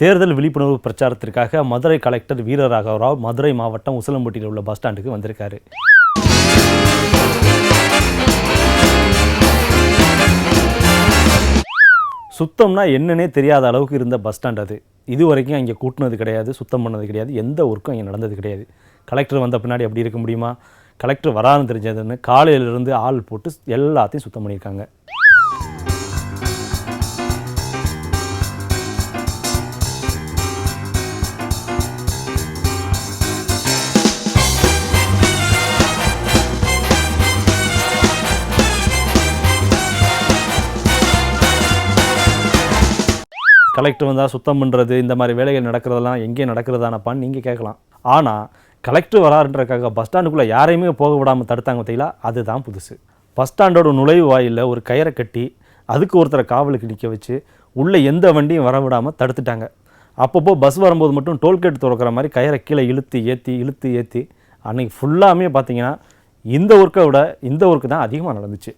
தேர்தல் விழிப்புணர்வு பிரச்சாரத்திற்காக மதுரை கலெக்டர் வீரராகவராவ் மதுரை மாவட்டம் உசிலம்பட்டியில் உள்ள பஸ் ஸ்டாண்டுக்கு வந்திருக்காரு. சுத்தம்னா என்னன்னே தெரியாத அளவுக்கு இருந்த பஸ் ஸ்டாண்ட் அது. இது வரைக்கும் அங்கே கூட்டினது கிடையாது சுத்தம் பண்ணது கிடையாது எந்த ஒர்க்கும் அங்கே நடந்தது கிடையாது. கலெக்டர் வந்த பின்னாடி அப்படி இருக்க முடியுமா? கலெக்டர் வராதுன்னு தெரிஞ்சதுன்னு காலையிலிருந்து ஆள் போட்டு எல்லாத்தையும் சுத்தம் பண்ணியிருக்காங்க. கலெக்டர் வந்தால் சுத்தம் பண்ணுறது இந்த மாதிரி வேலைகள் நடக்கிறதெல்லாம் எங்கே நடக்கிறதானப்பான்னு நீங்கள் கேட்கலாம். ஆனால் கலெக்டர் வராருன்றக்காக பஸ் ஸ்டாண்டுக்குள்ளே யாரையுமே போக விடாமல் தடுத்தாங்க பார்த்தீங்களா? அதுதான் புதுசு. பஸ் ஸ்டாண்டோட நுழைவு வாயிலில் ஒரு கயிறை கட்டி அதுக்கு ஒருத்தரை காவலுக்கு நிற்க வச்சு உள்ளே எந்த வண்டியும் வர விடாமல் தடுத்துட்டாங்க. அப்பப்போ பஸ் வரும்போது மட்டும் டோல்கேட் திறக்கிற மாதிரி கயிறை கீழே இழுத்து ஏற்றி இழுத்து ஏற்றி அன்றைக்கி ஃபுல்லாமே பார்த்தீங்கன்னா இந்த ஒர்க்கை விட இந்த ஒர்க்கு தான் அதிகமாக நடந்துச்சு.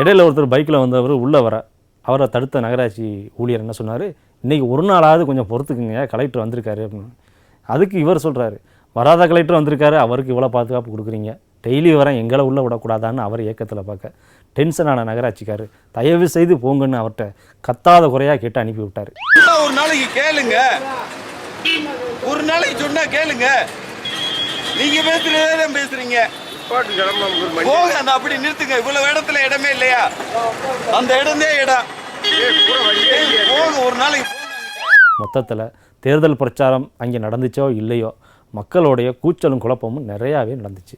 இடையில ஒருத்தர் பைக்கில் வந்தவர் உள்ளே வர அவரை தடுத்த நகராட்சி ஊழியர் என்ன சொன்னார்? இன்றைக்கி ஒரு நாளாவது கொஞ்சம் பொறுத்துக்குங்க கலெக்டர் வந்திருக்காரு அப்படின்னு. அதுக்கு இவர் சொல்கிறாரு வராத கலெக்டர் வந்திருக்காரு அவருக்கு இவ்வளோ பாதுகாப்பு கொடுக்குறீங்க. டெய்லி வரேன் எங்களை உள்ளே விடக்கூடாதான்னு அவர் ஏக்கத்தில் பார்க்க. டென்ஷனான நகராட்சிக்காரு தயவு செய்து போங்கன்னு அவர்கிட்ட கத்தாத குறையாக கேட்டு அனுப்பி விட்டார். ஒரு நாளைக்கு கேளுங்க. ஒரு நாளைக்கு சொன்னால் கேளுங்க. நீங்கள் பேசுறதே தான் பேசுறீங்க போங்க அந்த அப்படி நிறுத்துங்க. இவ்வளவு இடத்துல இடமே இல்லையா? அந்த இடமே. இடம் போங்க ஒரு நாளைக்கு போங்க. மொத்தத்தில் தேர்தல் பிரச்சாரம் அங்கே நடந்துச்சோ இல்லையோ மக்களுடைய கூச்சலும் குழப்பமும் நிறையாவே நடந்துச்சு.